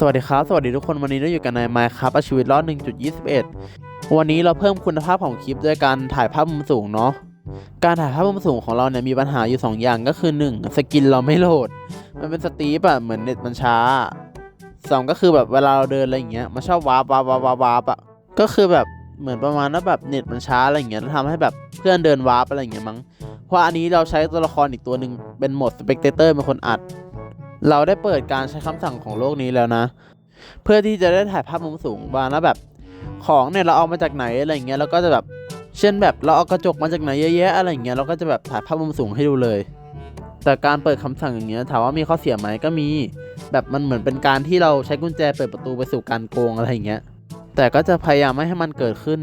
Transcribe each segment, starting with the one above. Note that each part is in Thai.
สวัสดีครับ สวัสดีทุกคนวันนี้เราอยู่กันใน Minecraft ชีวิตรอด 1.21 วันนี้เราเพิ่มคุณภาพของคลิปด้วยการถ่ายภาพมุมสูงเนาะการถ่ายภาพมุมสูงของเราเนี่ยมีปัญหาอยู่ 2 อย่างก็คือ 1 สกินเราไม่โหลด มันเป็นสตีปอะเหมือนเน็ตมันช้า 2 ก็คือแบบเวลาเราเดินอะไรอย่างเงี้ยมันชอบวาร์ปวาร์ปวาร์ปวาร์ปอะก็คือแบบเหมือนประมาณว่าแบบเน็ตมันช้าอะไรอย่างเงี้ยแล้วทำให้แบบเพื่อนเดินวาร์ปอะไรอย่างเงี้ยมั้งเพราะอันนี้เราใช้ตัวละครอีกตัวหนึ่งเป็นโหมดสเปกเตอร์เป็นคนอัด เราได้เปิดการใช้คำสั่งของโลกนี้แล้วนะ เพื่อที่จะได้ถ่ายภาพมุมสูงบ้างแล้วแบบของเนี่ยเราเอามาจากไหนอะไรเงี้ยเราก็จะแบบเช่นแบบเราเอากระจกมาจากไหนเยอะแยะอะไรเงี้ยเราก็จะแบบถ่ายภาพมุมสูงให้ดูเลย แต่การเปิดคำสั่งอย่างเงี้ยถามว่ามีข้อเสียไหมก็มี แบบมันเหมือนเป็นการที่เราใช้กุญแจเปิดประตูไปสู่การโกงอะไรเงี้ยแต่ก็จะพยายามไม่ให้มันเกิดขึ้น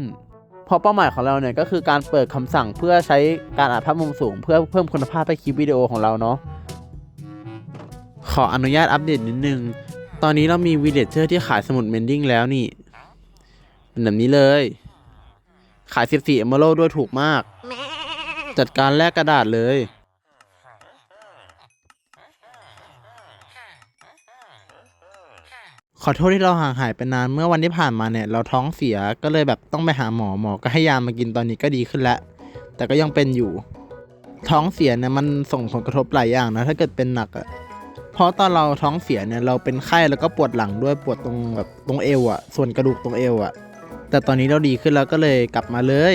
เพราะเป้าหมายของเราเนี่ยก็คือการเปิดคำสั่งเพื่อใช้การอัดภาพมุมสูง เพื่อเพิ่มคุณภาพให้คลิปวิดีโอของเราเนาะ ขออนุญาตอัปเดตนิดนึง ตอนนี้เรามีวีเลจเจอร์ที่ขายสมุดเมนดิ้งแล้วนี่เป็นแบบนี้เลย ขาย 14เอมเมอรัลด้วยถูกมาก จัดการแลกกระดาษเลย ขอโทษที่เราห่างหายไปนาน เมื่อวันที่ผ่านมาเนี่ย เราท้องเสียก็เลยแบบต้องไปหาหมอหมอก็ให้ยามากินตอนนี้ก็ดีขึ้นแล้ว แต่ก็ยังเป็นอยู่ ท้องเสียเนี่ยมันส่งผลกระทบหลายอย่างนะ ถ้าเกิดเป็นหนักอะ เพราะตอนเราท้องเสียเนี่ยเราเป็นไข้แล้วก็ปวดหลังด้วยปวดตรงแบบตรงเอวอะส่วนกระดูกตรงเอวอะแต่ตอนนี้เราดีขึ้นแล้วก็เลยกลับมาเลย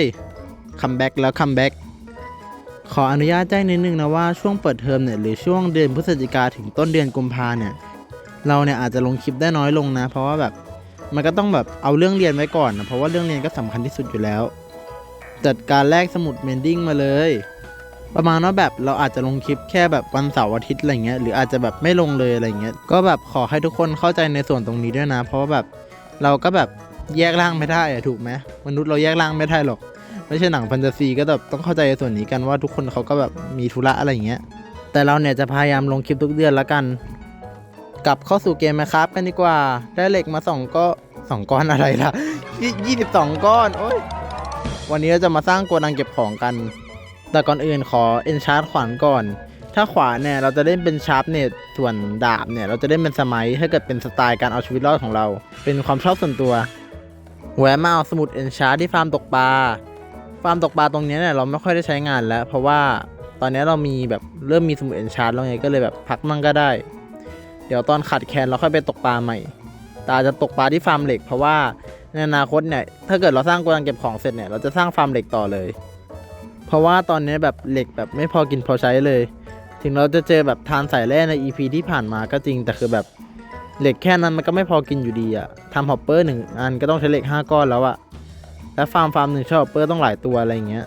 คัมแบ็กแล้วคัมแบ็กขออนุญาตแจ้งนิดนึงนะว่าช่วงเปิดเทอมเนี่ยหรือช่วงเดือนพฤศจิกาถึงต้นเดือนกุมภาเนี่ยเราเนี่ยอาจจะลงคลิปได้น้อยลงนะ เพราะว่าแบบมันก็ต้องแบบเอาเรื่องเรียนไว้ก่อนนะเพราะว่าเรื่องเรียนก็สำคัญที่สุดอยู่แล้ว จัดการแลกสมุดเมนดิ้งมาเลย ประมาณว่าแบบเราอาจจะลงคลิปแค่แบบวันเสาร์อาทิตย์อะไรเงี้ยหรืออาจจะแบบไม่ลงเลยอะไรเงี้ยก็แบบขอให้ทุกคนเข้าใจในส่วนตรงนี้ด้วยนะ เพราะว่าแบบเราก็แบบแยกร่างไม่ได้อะถูกไหมมนุษย์เราแยกร่างไม่ได้หรอก ไม่ใช่หนังแฟนตาซีก็แบบต้องเข้าใจในส่วนนี้กันว่าทุกคนเขาก็แบบมีธุระอะไรเงี้ยแต่เราเนี่ยจะพยายามลงคลิปทุกเดือนละกัน กลับเข้าสู่เกมไหมครับกันดีกว่า ได้เหล็กมาสองก็สองก้อนอะไรล่ะยี่สิบสองก้อนโอ้ยวันนี้เราจะมาสร้างโกดังเก็บของกัน แต่ก่อนอื่นขอเอนชาร์ t ขวานก่อน ถ้าขวานเนี่ยเราจะเล่นเป็นชาร์ปเนตส่วนดาบเนี่ยเราจะเล่นเป็นสมัยถ้าเกิดเป็นสไตล์การเอาชีวิตรอดของเรา เป็นความชอบส่วนตัวแวะมาเอาสมุดเอนชาร์ t ที่ฟาร์มตกปลาฟาร์มตกปลาตรงนี้เนี่ยเราไม่ค่อยได้ใช้งานแล้ว เพราะว่าตอนนี้เรามีแบบเริ่มมีสมุดเอนชาร์ t แล้วไงก็เลยแบบพักมั่งก็ได้ เดี๋ยวตอนขาดแคลนเราค่อยไปตกปลาใหม่ตาจจะตกปลาที่ฟาร์มเหล็ก เพราะว่าในอนาคตเนี่ยถ้าเกิดเราสร้างโกดังเก็บของเสร็จเนี่ยเราจะสร้างฟาร์มเหล็กต่อเลย เพราะว่าตอนนี้แบบเหล็กแบบไม่พอกินพอใช้เลย ถึงเราจะเจอแบบทานสายแร่ใน EP ที่ผ่านมาก็จริง แต่คือแบบเหล็กแค่นั้นมันก็ไม่พอกินอยู่ดีอะทำฮอปเปอร์หนึ่งอันก็ต้องใช้เหล็ก 5 ก้อนแล้วอะและฟาร์มฟาร์มหนึ่งใช้ฮอปเปอร์ต้องหลายตัวอะไรเงี้ย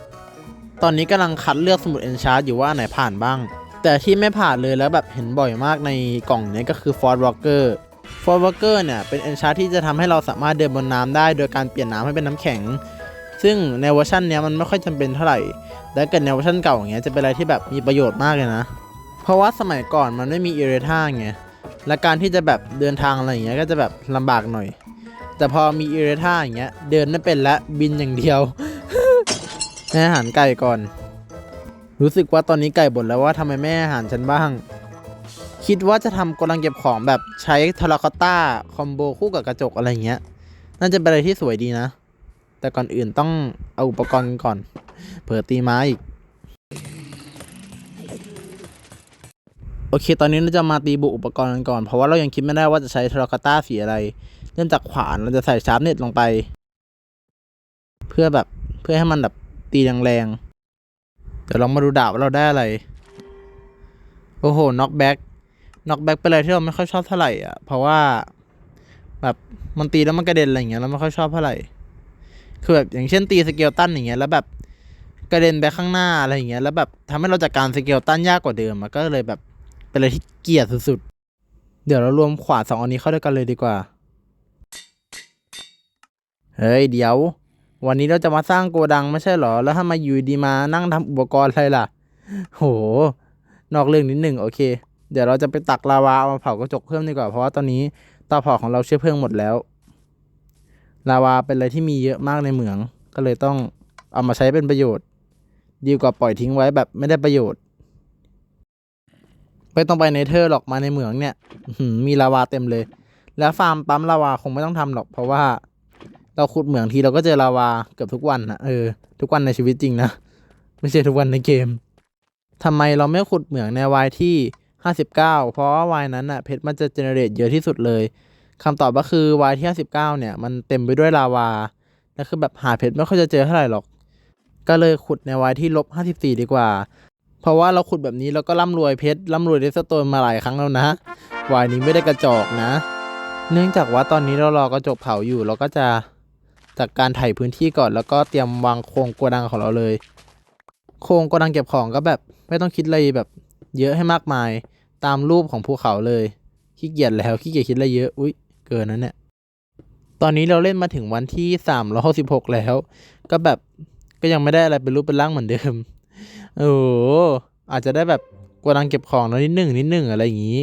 ตอนนี้กำลังคัดเลือกสมุดเอนชาร์อยู่ว่าไหนผ่านบ้าง แต่ที่ไม่ผ่านเลยแล้วแบบเห็นบ่อยมากในกล่องนี้ก็คือฟอร์ดวอลเกอร์ฟอร์ดวอลเกอร์เนี่ยเป็นเอนชาร์ที่จะทำให้เราสามารถเดินบนน้ำได้ โดยการเปลี่ยนน้ำให้เป็นน้ำแข็ง ซึ่งในเวอร์ชันนี้มันไม่ค่อยจำเป็นเท่าไหร่ แต่เกิดในเวอร์ชันเก่าอย่างเงี้ยจะเป็นอะไรที่แบบมีประโยชน์มากเลยนะ เพราะว่าสมัยก่อนมันไม่มีเอเรท่าไงและการที่จะแบบเดินทางอะไรอย่างเงี้ยก็จะแบบลำบากหน่อย แต่พอมีเอเรท่าอย่างเงี้ยเดินไม่เป็นและบินอย่างเดียวให้อาหารไก่ก่อน รู้สึกว่าตอนนี้ไก่บ่นแล้วว่าทำไมไม่ห้อาหารฉันบ้าง คิดว่าจะทำกำลังเก็บของแบบใช้ทาราคอตต้าคอมโบคู่กับกระจกอะไรเงี้ย น่าจะเป็นอะไรที่สวยดีนะ แต่ก่อนอื่นต้องเอาอุปกรณ์กันก่อน เผื่อตีไม้อีก โอเค ตอนนี้เราจะมาตีบุอุปกรณ์กันก่อน เพราะว่าเรายังคิดไม่ได้ว่าจะใช้ทราคอตต้าสีอะไรเริ่มจากขวานเราจะใส่ชาร์ปเน็ตลงไป เพื่อแบบเพื่อให้มันแบบตีแรงๆ เดี๋ยวลองมาดูดาบว่าเราได้อะไร โอ้โห น็อกแบ็กน็อกแบ็กเป็นอะไรที่เราไม่ค่อยชอบเท่าไหร่อะ เพราะว่าแบบมันตีแล้วมันกระเด็นอะไรอย่างเงี้ยเราไม่ค่อยชอบเท่าไหร่ คือแบบอย่างเช่นตีสเกลตันอย่างเงี้ยแล้วแบบกระเด็นไปข้างหน้าอะไรอย่างเงี้ยแล้วแบบทำให้เราจัดการสเกลตันยากกว่าเดิมอะก็เลยแบบเป็นอะไรที่เกลียดสุดๆ เดี๋ยวเรารวมขวานสองอันนี้เข้าด้วยกันเลยดีกว่า เฮ้ยเดี๋ยว วันนี้เราจะมาสร้างโกดังไม่ใช่เหรอ แล้วถ้ามาอยู่ดีมานั่งทำอุปกรณ์อะไรล่ะ โห นอกเรื่องนิดหนึ่งโอเค เดี๋ยวเราจะไปตักลาวาเอามาเผากระจกเพิ่มดีกว่าเพราะว่าตอนนี้เตาเผาของเราเชื้อเพลิงหมดแล้ว ลาวาเป็นอะไรที่มีเยอะมากในเหมือง ก็เลยต้องเอามาใช้เป็นประโยชน์ ดีกว่าปล่อยทิ้งไว้แบบไม่ได้ประโยชน์ ไม่ต้องไปในเธอร์หรอกมาในเหมืองเนี่ยมีลาวาเต็มเลย แล้วฟาร์มปั๊มลาวาคงไม่ต้องทำหรอก เพราะว่า เราขุดเหมืองทีเราก็เจอลาวาเกือบทุกวันนะเออทุกวันในชีวิตจริงนะไม่ใช่ทุกวันในเกมทำไมเราไม่ขุดเหมืองในวายที่ห้าสิบเก้าเพราะว่าวายนั้นอะเพชรมันจะเจเนเรตเยอะที่สุดเลย คำตอบก็คือวายที่ห้าสิบเนี่ย มันเต็มไปด้วยลาวาแล้วคือแบบหาเพชรไม่ค่อยจะเจอเท่าไหร่หรอก ก็เลยขุดในวายที่ลบห้าสิบสี่ดีกว่า เพราะว่าเราขุดแบบนี้เราก็ร่ำรวยเพชรร่ำรวยเดสโตนมาหลายครั้งแล้วนะวายนี้ไม่ได้กระจอกนะ เนื่องจากว่าตอนนี้เรารอกระจกเผาอยู่ เราก็จะจากการไถพื้นที่ก่อน แล้วก็เตรียมวางโครงโกดังของเราเลย โครงโกดังเก็บของก็แบบไม่ต้องคิดอะไรแบบเยอะให้มากมาย ตามรูปของภูเขาเลยขี้เกียจแล้วขี้เกียจคิดอะไรเยอะ อุ้ย เกินนั้นเนี่ย ตอนนี้เราเล่นมาถึงวันที่สามร้อยสิบหกแล้ว ก็แบบก็ยังไม่ได้อะไรเป็นรูปเป็นร่างเหมือนเดิม โอ้อาจจะได้แบบโกดังเก็บของแล้วนิดหนึ่งนิดหนึ่งอะไรอย่างนี้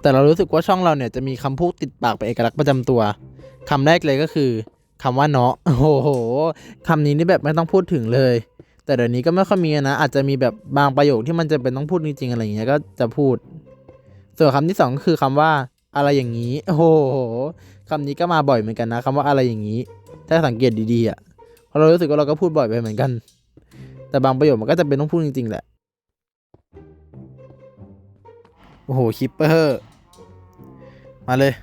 แต่เรารู้สึกว่าช่องเราเนี่ยจะมีคำพูดติดปากเป็นเอกลักษณ์ประจำตัวคำแรกเลยก็คือคำว่าเนาะ โอ้โหคำนี้นี่แบบไม่ต้องพูดถึงเลย แต่เดี๋ยวนี้ก็ไม่ค่อยมีนะ อาจจะมีแบบบางประโยคที่มันจะเป็นต้องพูดจริงๆอะไรอย่างเงี้ยก็จะพูด ส่วนคำที่สองก็คือคำว่า อะไรอย่างนี้ โอ้โหคำนี้ก็มาบ่อยเหมือนกันนะคำว่าอะไรอย่างนี้ ถ้าสังเกตดีๆอะเพราะเรารู้สึกว่าเราก็พูดบ่อยไปเหมือนกัน แต่บางประโยคมันก็จะเป็นต้องพูดจริงๆแหละ โอ้โหคิปเปอร์มาเลย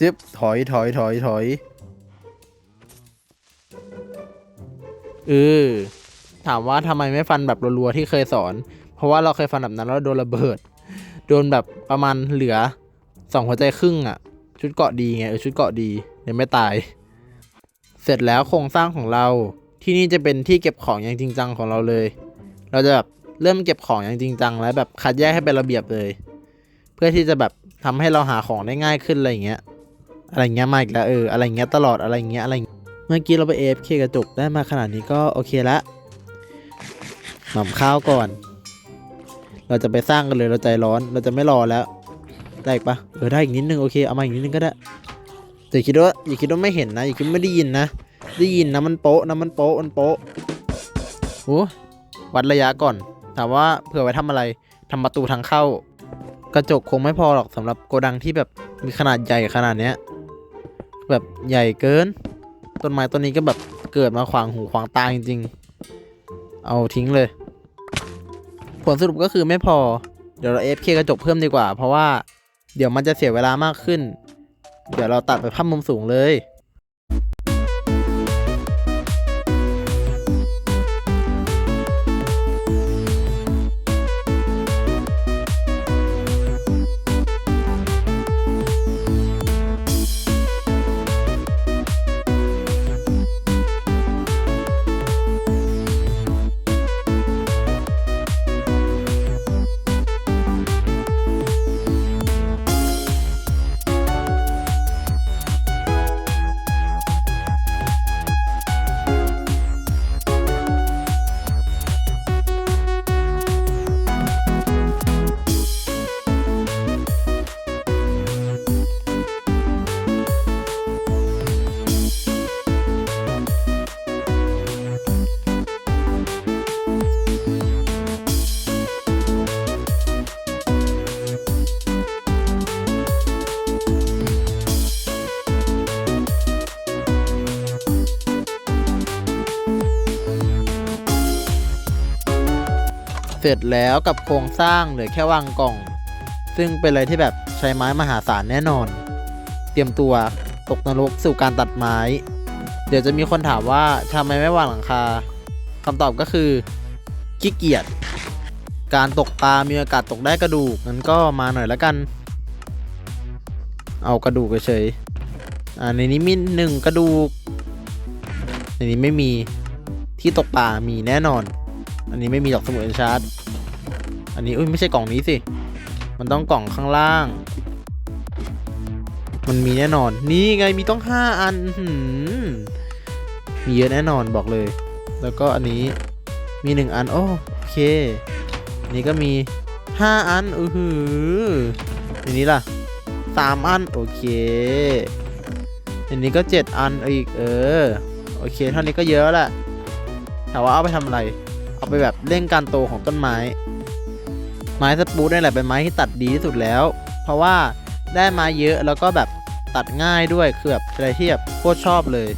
จึ๊บถอยถอยถอยถอยเออถามว่าทำไมไม่ฟันแบบรัวๆที่เคยสอน เพราะว่าเราเคยฟันแบบนั้นแล้วโดนระเบิด โดนแบบประมาณเหลือ สองหัวใจครึ่งอะ่ะ ชุดเกาะดีไงเออชุดเกาะดียังไม่ตาย เสร็จแล้วโครงสร้างของเราที่นี่จะเป็นที่เก็บของอย่างจริงจังของเราเลย เราจะแบบเริ่มเก็บของอย่างจริงจังแล้วแบบคัดแยกให้เป็นระเบียบเลย เพื่อที่จะแบบทำให้เราหาของได้ง่ายขึ้นอะไรอย่างเงี้ย อะไรเงี้ยมาอีกแล้วเอออะไรเงี้ยตลอดอะไรเงี้ยอะไร เมื่อกี้เราไป AFK กระจกได้มาขนาดนี้ก็โอเคละหม่ำข้าวก่อน เราจะไปสร้างกันเลยเราใจร้อนเราจะไม่รอแล้ว ได้อีกปะเออได้อีกนิดนึงโอเคเอามาอีกนิดนึงก็ได้แต่อย่าคิดว่าอย่าคิดว่าไม่เห็นนะอย่าคิดไม่ได้ยินนะได้ยินนะมันโป๊ะนะมันโป๊ะมันโป๊ะโอ้วัดระยะก่อนถามว่าเผื่อไว้ทำอะไรทำประตูทางเข้า กระจกคงไม่พอหรอกสำหรับโกดังที่แบบมีขนาดใหญ่ขนาดเนี้ยแบบใหญ่เกิน ต้นไม้ต้นนี้ก็แบบเกิดมาขวางหูขวางตาจริงๆ เอาทิ้งเลย ผลสรุปก็คือไม่พอ เดี๋ยวเรา FK กระจกเพิ่มดีกว่า เพราะว่า เดี๋ยวมันจะเสียเวลามากขึ้น เดี๋ยวเราตัดไปภาพมุมสูงเลย เสร็จแล้วกับโครงสร้างเหลือแค่วางกล่อง ซึ่งเป็นอะไรที่แบบใช้ไม้มหาศาลแน่นอน เตรียมตัวตกนรกสู่การตัดไม้ เดี๋ยวจะมีคนถามว่าทำไมไม่วางหลังคาคำตอบก็คือขี้เกียจการตกปลามีโอกาสตกได้กระดูกงั้นก็มาหน่อยละกัน เอากระดูกเฉยอ่าในนี้มีหนึ่งกระดูกในนี้ไม่มีที่ตกปลามีแน่นอน อันนี้ไม่มีดอกสมุดเอนชาร์ดอันนี้อุ้ยไม่ใช่กล่องนี้สิ มันต้องกล่องข้างล่าง มันมีแน่นอน นี่ไงมีต้องห้าอันมีเยอะแน่นอนบอกเลย แล้วก็อันนี้มีหนึ่งอัน โอเคนนี้ก็มีห้าอันอือหืออันนี้ล่ะสามอัน โอเคอันนี้ก็เจ็ดอันอีก เออ โอเคเท่านี้ก็เยอะแล้วแหละถามว่าเอาไปทำอะไร เอาไปแบบเร่งการโตของต้นไม้ ไม้สปูดนี่แหละเป็นไม้ที่ตัดดีที่สุดแล้ว เพราะว่าได้มาเยอะแล้วก็แบบตัดง่ายด้วยคือแบบอะไรที่แบบโคตรชอบเลย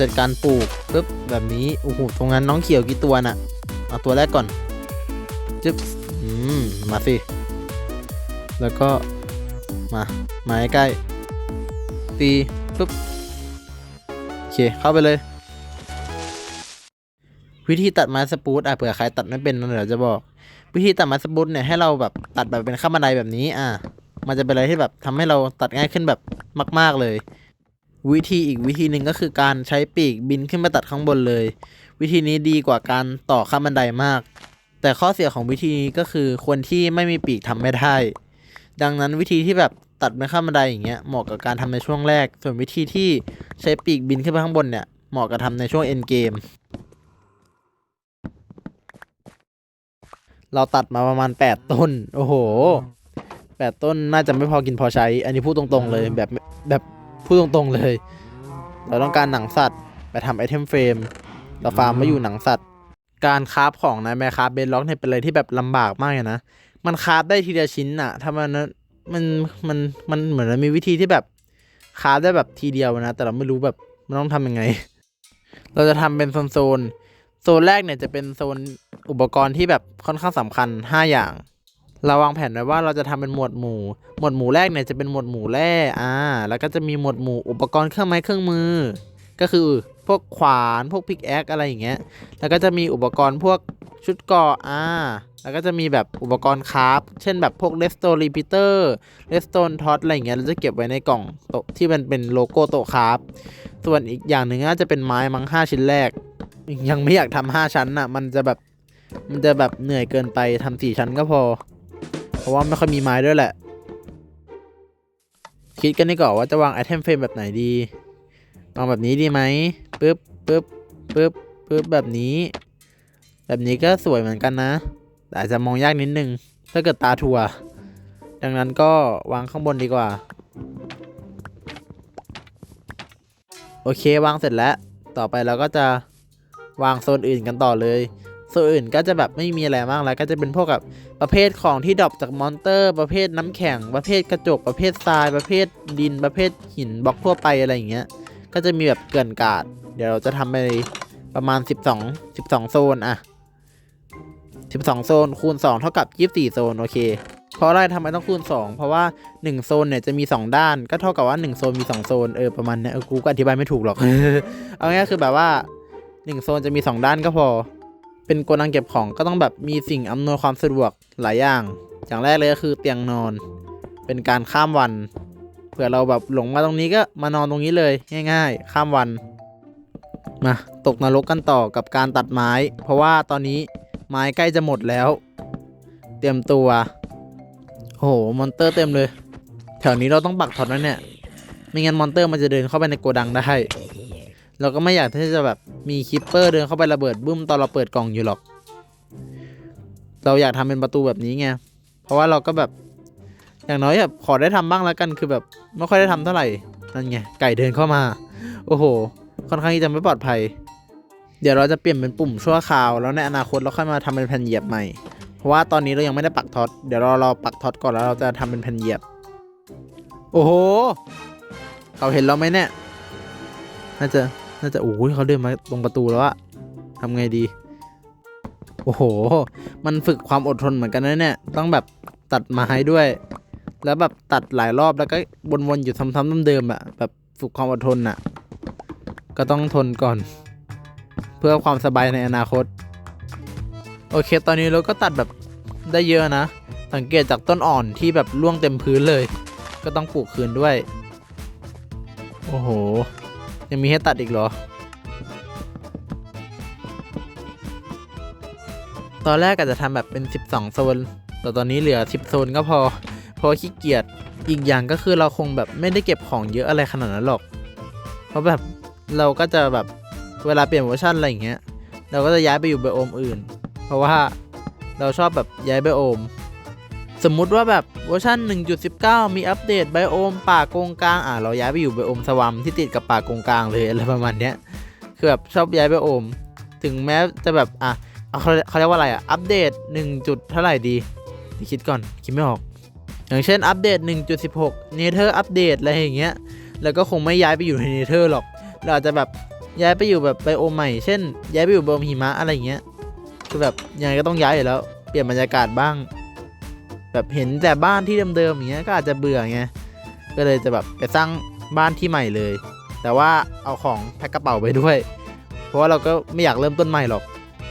จัดการปลูกปุ๊บแบบนี้โอ้โหตรงนั้นน้องเขียวกี่ตัวน่ะเอาตัวแรกก่อนจึ๊บอืมมาสิแล้วก็มามาใกล้ตีปุ๊บโอเคเข้าไปเลย วิธีตัดไม้สปูตอะเผื่อใครตัดไม่เป็นนะเดี๋ยวจะบอก วิธีตัดไม้สปูตเนี่ยให้เราแบบตัดแบบเป็นข้ามบันไดแบบนี้อะมันจะเป็นอะไรที่แบบทำให้เราตัดง่ายขึ้นแบบมาก ๆเลย วิธีอีกวิธีหนึ่งก็คือการใช้ปีกบินขึ้นมาตัดข้างบนเลย วิธีนี้ดีกว่าการต่อข้ามบันไดมาก แต่ข้อเสียของวิธีนี้ก็คือคนที่ไม่มีปีกทำไม่ได้ ดังนั้นวิธีที่แบบตัดเป็นข้ามบันไดอย่างเงี้ยเหมาะกับการทำในช่วงแรก ส่วนวิธีที่ใช้ปีกบินขึ้นไปข้างบนเนี่ยเหมาะกับทำในช่วงเอ็นเกมเราตัดมาประมาณ 8 ต้น โอ้โห 8 ต้นน่าจะไม่พอกินพอใช้ อันนี้พูดตรงๆเลยแบบแบบ พูดตรงๆเลย เราต้องการหนังสัตว์ไปทำไอเทมเฟรมเราฟาร์มมาอยู่หนังสัตว์ การคราฟของในแมคคราฟเบนล็อกเนี่ยเป็นอะไรที่แบบลำบากมากเลยนะ มันคราฟได้ทีละชิ้นอะถ้ามันมันมันมันเหมือนมีวิธีที่แบบคราฟได้แบบทีเดียวนะ แต่เราไม่รู้แบบมันต้องทำยังไง เราจะทำเป็นโซนโซนโซนแรกเนี่ยจะเป็นโซนอุปกรณ์ที่แบบค่อนข้างสำคัญ 5 อย่าง เราวางแผนไว้ว่าเราจะทำเป็นหมวดหมู่ หมวดหมู่แรกเนี่ยจะเป็นหมวดหมู่แร่อ่า แล้วก็จะมีหมวดหมู่อุปกรณ์เครื่องไม้เครื่องมือ ก็คือพวกขวานพวกพิกแอคอะไรอย่างเงี้ย แล้วก็จะมีอุปกรณ์พวกชุดกราะอ่า แล้วก็จะมีแบบอุปกรณ์คราฟเช่นแบบพวกเลสโตรีพิเตอร์เลสโตนท็อตอะไรอย่างเงี้ยเราจะเก็บไว้ในกล่องโต๊ะที่มันเป็นโลโก้โต๊ะคราฟส่วนอีกอย่างหนึ่งน่าจะเป็นไม้มั้งห้าชิ้นแรก ยังไม่อยากทำห้าชั้นอะ มันจะแบบมันจะแบบเหนื่อยเกินไปทำสี่ชั้นก็พอ เพราะว่าไม่ค่อยมีไม้ด้วยแหละ คิดกันดีกว่าว่าจะวางไอเทมเฟรมแบบไหนดีวางแบบนี้ดีไหมปึ๊บปึ๊บปึ๊บปึ๊บแบบนี้ แบบนี้ก็สวยเหมือนกันนะ แต่อาจจะมองยากนิดนึง ถ้าเกิดตาทัวดังนั้นก็วางข้างบนดีกว่า โอเควางเสร็จแล้ว ต่อไปเราก็จะวางโซนอื่นกันต่อเลย โซนอื่นก็จะแบบไม่มีอะไรมากแล้ว ก็จะเป็นพวกแบบ ประเภทของที่ดรอปจากมอนเตอร์ ประเภทน้ำแข็ง ประเภทกระจก ประเภททราย ประเภทดิน ประเภทหินบล็อกทั่วไปอะไรอย่างเงี้ย ก็จะมีแบบเกลื่อนกาด เดี๋ยวเราจะทำไปประมาณ 12 12 โซนอะ12 โซนคูณ 2 เท่ากับ 24 โซน โอเค เพราะอะไรทำไมต้องคูณ 2 เพราะว่า 1 โซนเนี่ยจะมี 2 ด้าน ก็เท่ากับว่า 1 โซนมี 2 โซน เออ ประมาณเนี้ยกูก็อธิบายไม่ถูกหรอก เอาง่ายคือแบบว่า 1 โซนจะมี 2 ด้านก็พอ เป็นโกดังเก็บของก็ต้องแบบมีสิ่งอำนวยความสะดวกหลายอย่าง อย่างแรกเลยก็คือเตียงนอน เป็นการข้ามวัน เผื่อเราแบบหลงมาตรงนี้ก็มานอนตรงนี้เลยง่าย ๆ ข้ามวัน มาตกนรกกันต่อกับการตัดไม้ เพราะว่าตอนนี้ไม้ใกล้จะหมดแล้ว เตรียมตัวโอ้โหมอนเตอร์เต็มเลย แถวนี้เราต้องปักถอดแล้วเนี่ยไม่งั้นมอนเตอร์มันจะเดินเข้าไปในโกดังได้ เราก็ไม่อยากที่จะแบบมีคิปเปอร์เดินเข้าไประเบิดบึ้มตอนเราเปิดกล่องอยู่หรอก เราอยากทำเป็นประตูแบบนี้ไง เพราะว่าเราก็แบบ อย่างน้อยแบบขอได้ทำบ้างแล้วกันคือแบบไม่ค่อยได้ทำเท่าไหร่ นั่นไงไก่เดินเข้ามา โอ้โห ค่อนข้างที่จะไม่ปลอดภัย เดี๋ยวเราจะเปลี่ยนเป็นปุ่มชั่วคราว แล้วในอนาคตเราค่อยมาทำเป็นแผ่นเหยียบใหม่ เพราะว่าตอนนี้เรายังไม่ได้ปักท็อต เดี๋ยวเรารอปักท็อตก่อนแล้วเราจะทำเป็นแผ่นเหยียบ โอ้โห เขาเห็นเราไหมเนี่ยน่าจะ น่าจะโอ้ยเขาเดินมาตรงประตูแล้วอะทำไงดี โอ้โห มันฝึกความอดทนเหมือนกันนะเนี่ย ต้องแบบตัดไม้ด้วย แล้วแบบตัดหลายรอบแล้วก็วนๆอยู่ซ้ำๆเดิมๆอะแบบฝึกความอดทนอะก็ต้องทนก่อน เพื่อความสบายในอนาคต โอเค ตอนนี้เราก็ตัดแบบได้เยอะนะ สังเกตจากต้นอ่อนที่แบบร่วงเต็มพื้นเลย ก็ต้องปลูกคืนด้วย โอ้โห ยังมีให้ตัดอีกเหรอ ตอนแรกอาจจะทำแบบเป็น 12 โซน แต่ตอนนี้เหลือ 10 โซนก็พอ เพราะขี้เกียจ อีกอย่างก็คือเราคงแบบไม่ได้เก็บของเยอะอะไรขนาดนั้นหรอก เพราะแบบเราก็จะแบบเวลาเปลี่ยนเวอร์ชันอะไรอย่างเงี้ย เราก็จะย้ายไปอยู่ไบโอมอื่น เพราะว่าเราชอบแบบย้ายไบโอม สมมุติว่าแบบเวอร์ชัน1.19 มีอัปเดตไบโอมป่ากงกลางอะเราย้ายไปอยู่ไบโอมสวัมที่ติดกับป่ากงกลางเลยอะไรประมาณเนี้ยคือแบบชอบย้ายไบโอม ถึงแม้จะแบบอะเขาเขาเรียกว่าอะไรอะอัปเดต1จุดเท่าไหร่ดีตีคิดก่อนคิดไม่ออก อย่างเช่นอัปเดต 1.16 Nether อัปเดตอะไรอย่างเงี้ยแล้วก็คงไม่ย้ายไปอยู่ใน Nether หรอก เราอาจจะแบบย้ายไปอยู่แบบไบโอมใหม่ เช่น ย้ายไปอยู่ไบโอมหิมะอะไรอย่างเงี้ยคือแบบยังไงก็ต้องย้ายอยู่แล้ว เปลี่ยนบรรยากาศบ้าง แบบเห็นแต่บ้านที่เดิมๆอย่างเงี้ยก็อาจจะเบื่อไงก็เลยจะแบบไปสร้างบ้านที่ใหม่เลย แต่ว่าเอาของแพ็คกระเป๋าไปด้วย เพราะว่าเราก็ไม่อยากเริ่มต้นใหม่หรอก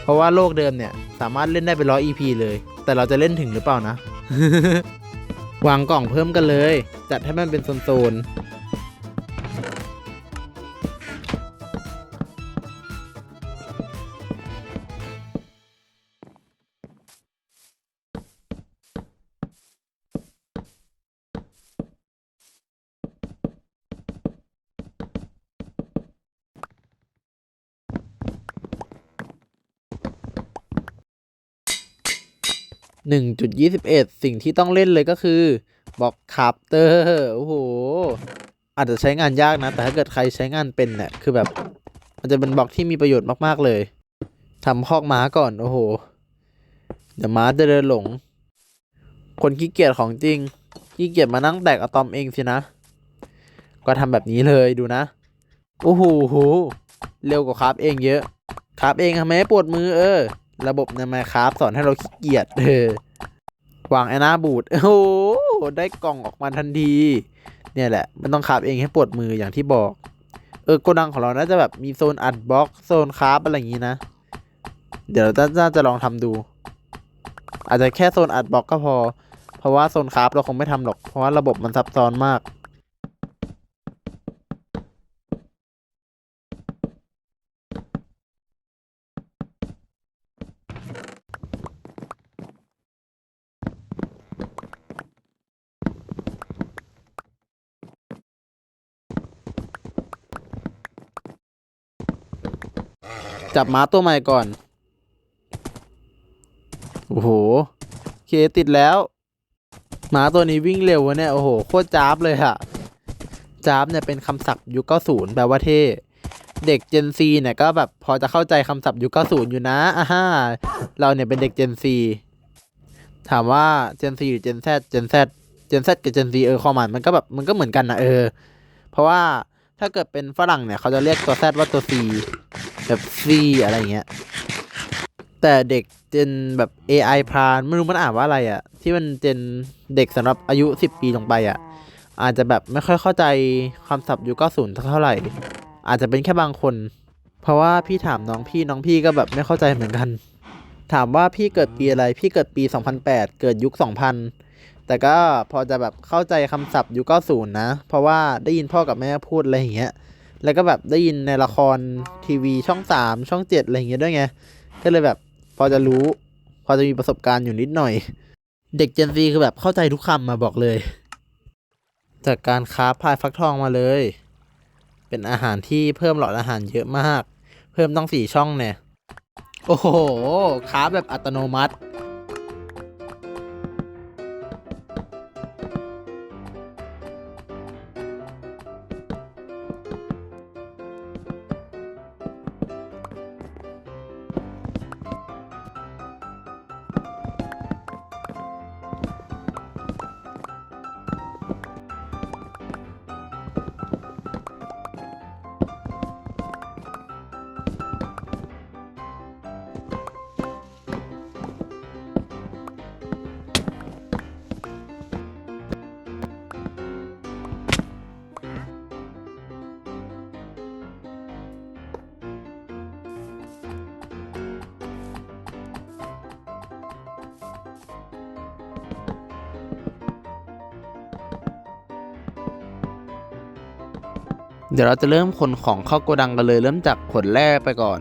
เพราะว่าโลกเดิมเนี่ยสามารถเล่นได้เป็นร้อย EP เลย แต่เราจะเล่นถึงหรือเปล่านะ วางกล่องเพิ่มกันเลย จัดให้มันเป็นโซน 1.21 สิ่งที่ต้องเล่นเลยก็คือบล็อกคับเตอร์โอ้โห อาจจะใช้งานยากนะ แต่ถ้าเกิดใครใช้งานเป็นเนี่ยคือแบบ มันจะเป็นบล็อกที่มีประโยชน์มาก ๆ เลยทำคอกม้าก่อนโอ้โห เดี๋ยวม้าจะเดินหลง คนขี้เกียจของจริงขี้เกียจมานั่งแตกอะตอมเองสินะ ก็ทำแบบนี้เลยดูนะ โอ้โหเร็วกว่าคราฟเองเยอะคราฟเองทำไมปวดมือเออ ระบบในไมคราฟสอนให้เราขี้เกียจเออวางแอนนาบูดโอ้โหได้กล่องออกมาทันที เนี่ยแหละ มันต้องคราฟเองให้ปวดมืออย่างที่บอก เออโกดังของเราน่าจะแบบมีโซนอัดบล็อกโซนคราฟอะไรอย่างนี้นะ เดี๋ยวเราน่าจะลองทำดู อาจจะแค่โซนอัดบล็อกก็พอ เพราะว่าโซนคราฟเราคงไม่ทำหรอก เพราะว่าระบบมันซับซ้อนมาก จับม้าตัวใหม่ก่อน โอ้โห เคติดแล้วม้าตัวนี้วิ่งเร็ววะเนี่ย โอ้โห โคตรจ้าบเลยอะจ้าบเนี่ยเป็นคำศัพท์ยุค90แปลว่าเท่ เด็ก Gen Z เนี่ยก็แบบพอจะเข้าใจคำศัพท์ยุค90อยู่นะอ่าฮะเราเนี่ยเป็นเด็ก Gen Z ถามว่า Gen Z หรือ Gen Z Gen Z Gen Z กับ Gen Z เออความหมายมันก็แบบมันก็เหมือนกันนะเออ เพราะว่าถ้าเกิดเป็นฝรั่งเนี่ยเขาจะเรียกตัว Z ว่าตัว C แบบ C อะไรเงี้ย แต่เด็กเจนแบบ AI พรานไม่รู้มันอ่านว่าอะไรอะ่ะ ที่มันเจนเด็กสำหรับอายุ 10 ปีลงไปอะ่ะ อาจจะแบบไม่ค่อยเข้าใจคำศัพท์ยุค90เท่าไหร่ อาจจะเป็นแค่บางคน เพราะว่าพี่ถามน้องพี่น้องพี่ก็แบบไม่เข้าใจเหมือนกัน ถามว่าพี่เกิดปีอะไร พี่เกิดปี 2008 เกิดยุค 2000 แต่ก็พอจะแบบเข้าใจคำศัพท์ยุค90นะ เพราะว่าได้ยินพ่อกับแม่พูดอะไรอย่างเงี้ย แล้วก็แบบได้ยินในละครทีวีช่องสามช่องเจ็ดอะไรอย่างเงี้ยด้วยไง ก็เลยแบบพอจะรู้ พอจะมีประสบการณ์อยู่นิดหน่อย เด็กเจนซีคือแบบเข้าใจทุกคำมาบอกเลย จากการค้าพายฟักทองมาเลย เป็นอาหารที่เพิ่มหลอดอาหารเยอะมาก เพิ่มต้องสี่ช่องเนี่ย โอ้โหค้าแบบอัตโนมัติ เดี๋ยวเราจะเริ่มขนของเข้าโกดังกันเลยเริ่มจากขนแร่ไปก่อน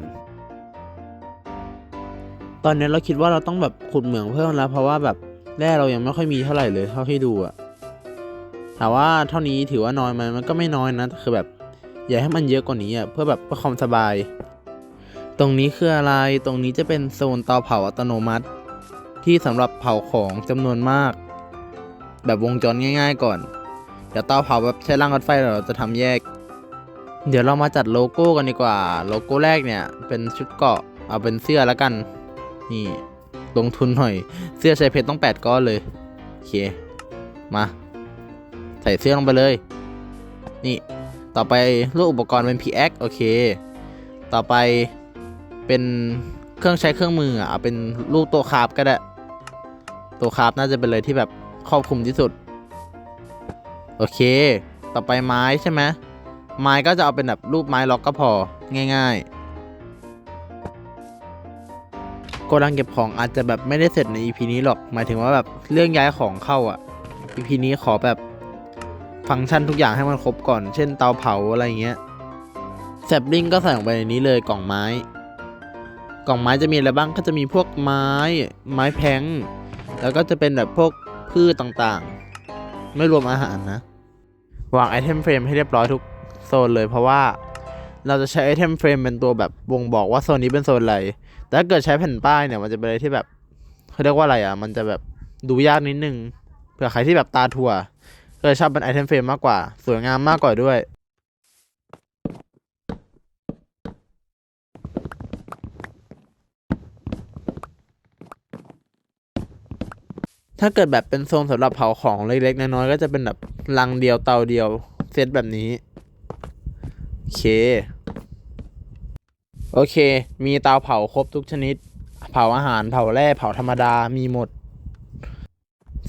ตอนนี้เราคิดว่าเราต้องแบบขุดเหมืองเพิ่มแล้ว เพราะว่าแบบแร่เรายังไม่ค่อยมีเท่าไหร่เลยเท่าที่ดูอะถามว่าเท่านี้ถือว่าน้อยไหมมันก็ไม่น้อยนะแต่คือแบบอยาให้มันเยอะกว่านี้อะเพื่อแบบเพื่อความสบาย ตรงนี้คืออะไรตรงนี้จะเป็นโซนเตาเผาอัตโนมัติ ที่สำหรับเผาของจำนวนมาก แบบวงจรง่าย ๆ ก่อนเดี๋ยวเตาเผาแบบใช้รางรถไฟเราจะทำแยก เดี๋ยวเรามาจัดโลโก้กันดีกว่า โลโก้แรกเนี่ยเป็นชุดเกาะเอาเป็นเสื้อแล้วกัน นี่ลงทุนหน่อย เสื้อใช้เพชรต้อง 8 ก้อนเลย โอเค มา ใส่เสื้อลงไปเลย นี่ ต่อไปรูปอุปกรณ์เป็น PX โอเค ต่อไปเป็นเครื่องใช้เครื่องมืออะเอาเป็นรูปตัวคาฟก็ได้ ตัวคาฟน่าจะเป็นเลยที่แบบครอบคลุมที่สุด โอเค ต่อไปไม้ใช่ไหม ไม้ก็จะเอาเป็นแบบรูปไม้ล็อกก็พอง่ายๆโกดังเก็บของอาจจะแบบไม่ได้เสร็จใน EP นี้หรอกหมายถึงว่าแบบเรื่องย้ายของเข้าอะ EP นี้ขอแบบฟังก์ชันทุกอย่างให้มันครบก่อน เช่นเตาเผาอะไรเงี้ยแซบลิงก็ใส่ลงไปในนี้เลยกล่องไม้ กล่องไม้จะมีอะไรบ้างก็จะมีพวกไม้ ไม้แพงแล้วก็จะเป็นแบบพวกพืชต่างๆ ไม่รวมอาหารนะ วางไอเทมเฟรมให้เรียบร้อยทุก โซนเลยเพราะว่าเราจะใช้ไอเทมเฟรมเป็นตัวแบบบ่งบอกว่าโซนนี้เป็นโซนอะไร แต่ถ้าเกิดใช้แผ่นป้ายเนี่ยมันจะเป็นอะไรที่แบบเขาเรียกว่าอะไรอะ มันจะแบบดูยากนิดนึงเผื่อใครที่แบบตาถั่วก็เลยชอบเป็นไอเทมเฟรมมากกว่า สวยงามมากกว่าด้วยถ้าเกิดแบบเป็นโซนสำหรับเผาของเล็กๆน้อยๆก็จะเป็นแบบลังเดียวเตาเดียวเซตแบบนี้ เค โอเค มีเตาเผาครบทุกชนิด เผาอาหารเผาแร่เผาธรรมดามีหมด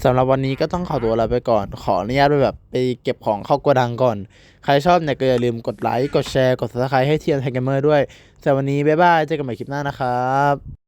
สำหรับวันนี้ก็ต้องขอตัวลาไปก่อน ขออนุญาตไปแบบไปเก็บของเข้าโกดังก่อน ใครชอบเนี่ยก็อย่าลืมกดไลค์ กดแชร์ กด subscribe ให้เทียนไทเกมเมอร์ด้วยสำหรับวันนี้บ๊ายบาย เจอกันใหม่คลิปหน้านะครับ